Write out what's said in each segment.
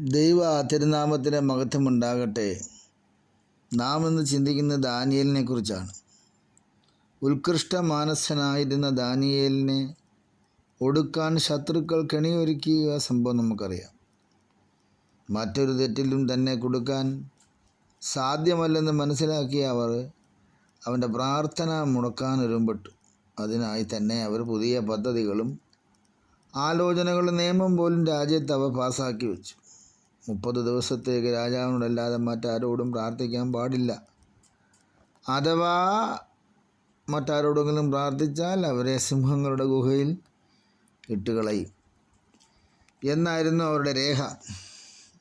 ദൈവ തിരുനാമത്തിന്റെ മഹത്വമുണ്ടാകട്ടെ. നാം ഇന്ന് ചിന്തിക്കുന്ന ദാനിയലിനെ കുറിച്ചാണ്. ഉത്കൃഷ്ട മാനസനായിരുന്ന ദാനിയേലിനെ ഒടുക്കാൻ ശത്രുക്കൾ കെണിയൊരുക്കിയ സംഭവം നമുക്കറിയാം. മറ്റൊരു തെറ്റിലും തന്നെ കൊടുക്കാൻ സാധ്യമല്ലെന്ന് മനസ്സിലാക്കിയ അവർ അവന്റെ പ്രാർത്ഥന മുടക്കാൻ ഒരുമ്പെട്ടു. അതിനായി തന്നെ അവർ പുതിയ പദ്ധതികളും ആലോചനകളും നിയമം പോലും രാജ്യത്ത് അവ പാസ്സാക്കി വെച്ചു. മുപ്പത് ദിവസത്തേക്ക് രാജാവിനോടല്ലാതെ മറ്റാരോടും പ്രാർത്ഥിക്കാൻ പാടില്ല. അഥവാ മറ്റാരോടെങ്കിലും പ്രാർത്ഥിച്ചാൽ അവരെ സിംഹങ്ങളുടെ ഗുഹയിൽ ഇട്ടുകളയും. എന്നായിരുന്നു അവരുടെ രേഖ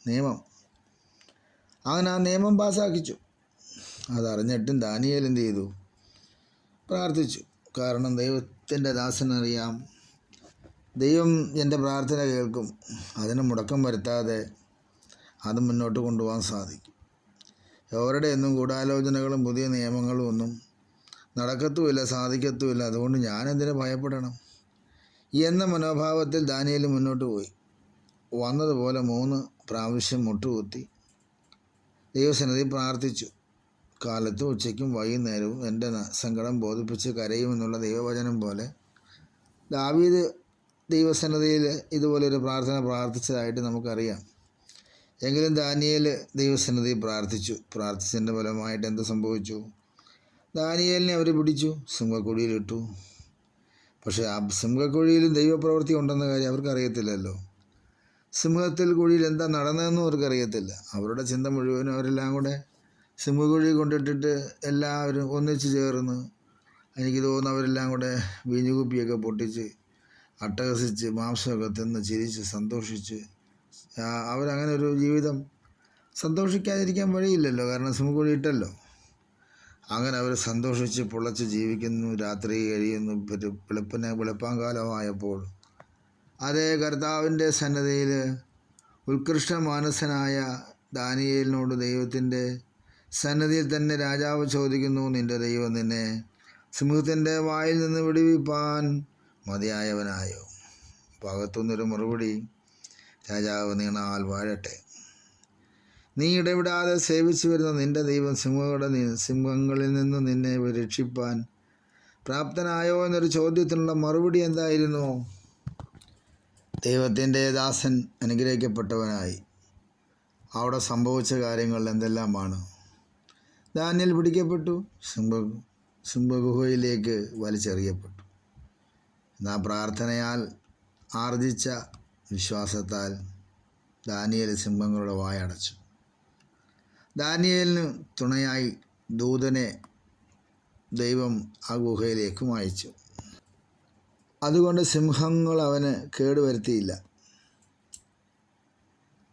നിയമം. അങ്ങനെ ആ നിയമം പാസ്സാക്കിച്ചു അതറിഞ്ഞിട്ടും ദാനിയേൽ എന്ത് ചെയ്തു? പ്രാർത്ഥിച്ചു. കാരണം ദൈവത്തിന്റെ ദാസനറിയാം. ദൈവം എന്റെ പ്രാർത്ഥന കേൾക്കും. അതിന് മുടക്കം വരുത്താതെ അത് മുന്നോട്ട് കൊണ്ടുപോകാൻ സാധിക്കും. എവരുടെ ഒന്നും ഗൂഢാലോചനകളും പുതിയ നിയമങ്ങളും ഒന്നും നടക്കത്തുമില്ല സാധിക്കത്തുമില്ല. അതുകൊണ്ട് ഞാനെന്തിനു ഭയപ്പെടണം? എന്ന മനോഭാവത്തിൽ ദാനിയൽ മുന്നോട്ട് പോയി. വന്നതുപോലെ മൂന്ന് പ്രാവശ്യം മുട്ടുകുത്തി. ദൈവസന്നിധി പ്രാർത്ഥിച്ചു. കാലത്തും ഉച്ചയ്ക്കും വൈകുന്നേരവും എന്റെ സങ്കടം ബോധിപ്പിച്ച് കരയുമെന്നുള്ള ദൈവവചനം പോലെ ദാവീദ് ദൈവസന്നദ്ധയിൽ ഇതുപോലൊരു പ്രാർത്ഥന പ്രാർത്ഥിച്ചതായിട്ട് നമുക്കറിയാം. എങ്കിലും ദാനിയേൽ ദൈവസന്നിധി പ്രാർത്ഥിച്ചു. പ്രാർത്ഥിച്ചതിന്റെ ഫലമായിട്ട് എന്ത് സംഭവിച്ചു? ദാനിയേലിനെ അവർ പിടിച്ചു സിംഹക്കുഴിയിലിട്ടു പക്ഷേ ആ സിംഹക്കുഴിയിലും ദൈവപ്രവൃത്തി ഉണ്ടെന്ന കാര്യം അവർക്കറിയത്തില്ലല്ലോ. സിംഹത്തിൽ കുഴിയിൽ എന്താ നടന്നതെന്നും അവർക്കറിയത്തില്ല. അവരുടെ ചിന്ത മുഴുവനും അവരെല്ലാം കൂടെ സിംഹക്കുഴി കൊണ്ടിട്ടിട്ട് എല്ലാവരും ഒന്നിച്ച് ചേർന്ന് എനിക്ക് തോന്നുന്നു അവരെല്ലാം കൂടെ വീഞ്ഞുകുപ്പിയൊക്കെ പൊട്ടിച്ച് അട്ടഹസിച്ച് മാംസമൊക്കെ തിന്ന് ചിരിച്ച് സന്തോഷിച്ച് അവരങ്ങനെ ഒരു ജീവിതം സന്തോഷിക്കാതിരിക്കാൻ വഴിയില്ലല്ലോ കാരണം സിംഹക്കുഴി ഇട്ടല്ലോ. അങ്ങനെ അവർ സന്തോഷിച്ച് പൊളച്ച് ജീവിക്കുന്നു രാത്രി കഴിയുന്നു വെളുപ്പിന് വെളുപ്പാങ്കാലമായപ്പോൾ. അതേ കർത്താവിന്റെ സന്നദ്ധയിൽ ഉത്കൃഷ്ട മാനസനായ ദാനിയേലിനോട് ദൈവത്തിന്റെ സന്നദ്ധിയിൽ തന്നെ രാജാവ് ചോദിക്കുന്നു നിന്റെ ദൈവം നിന്നെ സിംഹത്തിന്റെ വായിൽ നിന്ന് വിടുവിപ്പാൻ മതിയായവനായോ? ഭാഗത്തുനിന്നൊരു മറുപടി രാജാവ് നീണാൽ വാഴട്ടെ. നീ ഇടവിടാതെ സേവിച്ചു വരുന്ന നിന്റെ ദൈവം സിംഹങ്ങളുടെ സിംഹങ്ങളിൽ നിന്ന് നിന്നെ രക്ഷിപ്പാൻ പ്രാപ്തനായോ എന്നൊരു ചോദ്യത്തിനുള്ള മറുപടി എന്തായിരുന്നു? ദൈവത്തിന്റെ ദാസൻ അനുഗ്രഹിക്കപ്പെട്ടവനായി. അവിടെ സംഭവിച്ച കാര്യങ്ങൾ എന്തെല്ലാമാണ്? ദാനിയൽ പിടിക്കപ്പെട്ടു സിംഹ സിംഹഗുഹയിലേക്ക് വലിച്ചെറിയപ്പെട്ടു. എന്നാൽ പ്രാർത്ഥനയാൽ ആർജിച്ച വിശ്വാസത്താൽ ദാനിയേൽ സിംഹങ്ങളുടെ വായടച്ചു ദാനിയേലിന് തുണയായി ദൂതനെ ദൈവം ആ ഗുഹയിലേക്കും അയച്ചു അതുകൊണ്ട് സിംഹങ്ങൾ അവന് കേടുവരുത്തിയില്ല.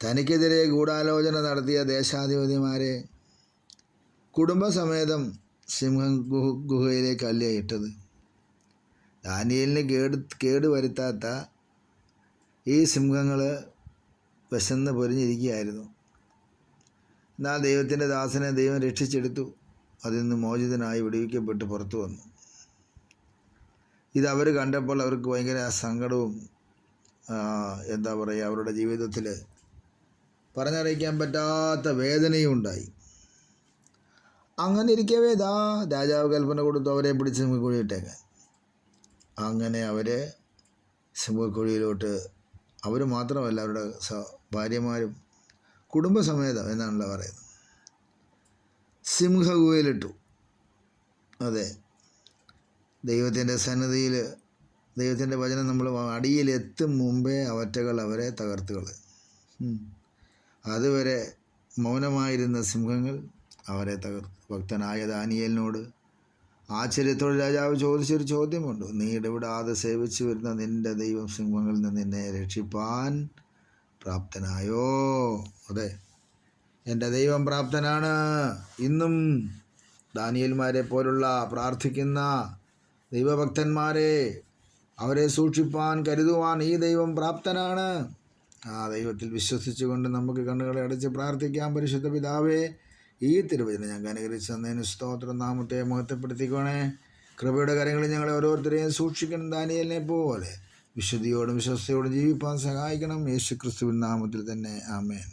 തനിക്കെതിരെ ഗൂഢാലോചന നടത്തിയ ദേശാധിപതിമാരെ കുടുംബസമേതം സിംഹം ഗുഹ ഗുഹയിലേക്ക് അല്ലേ ഇട്ടത് ദാനിയലിന് കേട് കേടുവരുത്താത്ത ഈ സിംഹങ്ങൾ വിശന്ന് പൊരിഞ്ഞിരിക്കുകയായിരുന്നു. എന്നാൽ ദൈവത്തിന്റെ ദാസനെ ദൈവം രക്ഷിച്ചെടുത്തു. അതിൽ നിന്ന് മോചിതനായി വിടുവിക്കപ്പെട്ട് പുറത്തു വന്നു. ഇതവർ കണ്ടപ്പോൾ അവർക്ക് ഭയങ്കര സങ്കടവും എന്താ പറയുക അവരുടെ ജീവിതത്തിൽ പറഞ്ഞറിയിക്കാൻ പറ്റാത്ത വേദനയും ഉണ്ടായി. അങ്ങനെ ഇരിക്കവേ ദാ രാജാവ് കൽപ്പന കൊടുത്തു അവരെ പിടിച്ച് സിംഹക്കുഴി ഇട്ടേക്കാൻ അങ്ങനെ അവരെ സിംഹക്കുഴിയിലോട്ട് അവർ മാത്രമല്ല അവരുടെ സ ഭാര്യമാരും കുടുംബസമേതം എന്നാണല്ലോ പറയുന്നത്. സിംഹഗുഹയിലിട്ടു. അതെ. ദൈവത്തിന്റെ സന്നദ്ധിയിൽ ദൈവത്തിന്റെ വചനം നമ്മൾ അടിയിലെത്തും മുമ്പേ അവറ്റകൾ അവരെ തകർത്തുകൾ അതുവരെ മൗനമായിരുന്ന സിംഹങ്ങൾ അവരെ തകർത്തു. ഭക്തനായ ദാനിയേലിനോട് ആശ്ചര്യത്തോടെ രാജാവ് ചോദിച്ചൊരു ചോദ്യമുണ്ട്. നീ ഇടപെടാതെ സേവിച്ചു വരുന്ന നിന്റെ ദൈവം സിംഹങ്ങളിൽ നിന്ന് നിന്നെ രക്ഷിപ്പാൻ പ്രാപ്തനായോ? അതെ എന്റെ ദൈവം പ്രാപ്തനാണ്. ഇന്നും ദാനിയൽമാരെ പോലുള്ള പ്രാർത്ഥിക്കുന്ന ദൈവഭക്തന്മാരെ അവരെ സൂക്ഷിപ്പാൻ കരുതുവാൻ ഈ ദൈവം പ്രാപ്തനാണ്. ആ ദൈവത്തിൽ വിശ്വസിച്ചുകൊണ്ട് നമുക്ക് കണ്ണുകളെ അടച്ച് പ്രാർത്ഥിക്കാം. പരിശുദ്ധ പിതാവേ ഈ തിരുവചനം ഞങ്ങൾക്ക് അനുഗ്രഹിച്ച് തന്നതിന് സ്തോത്രം നാമത്തെ മഹത്വപ്പെടുത്തിക്കോണേ. കൃപയുടെ കാര്യങ്ങളിൽ ഞങ്ങളെ ഓരോരുത്തരെയും സൂക്ഷിക്കണം. ദാനിയലിനെ പോലെ വിശുദ്ധിയോടും വിശ്വസ്തയോടും ജീവിപ്പാൻ സഹായിക്കണം. യേശു ക്രിസ്തുവിൻ നാമത്തിൽ തന്നെ. ആമേൻ.